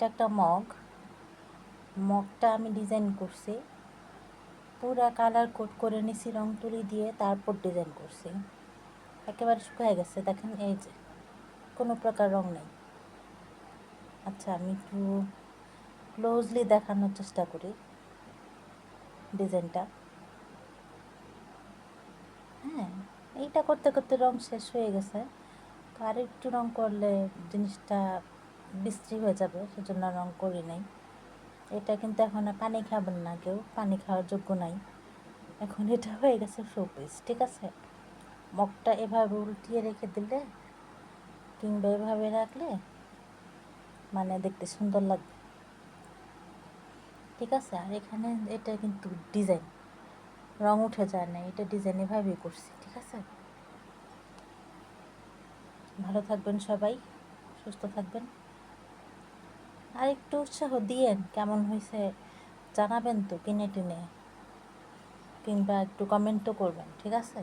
এটা একটা মগ। মগটা আমি ডিজাইন করছি। পুরা কালার কোট করে নিছি, রং তুলি দিয়ে তারপর ডিজাইন করছি। একেবারে শুকিয়ে গেছে, দেখেন এই যে, কোনো প্রকার রং নেই। আচ্ছা আমি একটু ক্লোজলি দেখানোর চেষ্টা করি ডিজাইনটা হ্যাঁ এইটা করতে করতে রং শেষ হয়ে গেছে। তো আর একটু রং করলে জিনিসটা বিশ্রী হয়ে যাবে, সেজন্য রং করি নাই। এটা কিন্তু এখন পানি খাবেন না কেউ, পানি খাওয়ার যোগ্য নাই। এখন এটা হয়ে গেছে শোপিস ঠিক আছে? মগটা এভাবে উল্টিয়ে রেখে দিলে, কিংবা এভাবে রাখলে মানে দেখতে সুন্দর লাগবে। ঠিক আছে? আর এখানে এটা কিন্তু ডিজাইন, রং উঠে যায় না, এটা ডিজাইন এভাবেই করছি, ঠিক আছে? ভালো থাকবেন সবাই, সুস্থ থাকবেন। আর একটু উৎসাহ দিয়েন, কেমন হয়েছে জানাবেন তো, কিনে টিনে। কিংবা একটু কমেন্টও করবেন, ঠিক আছে?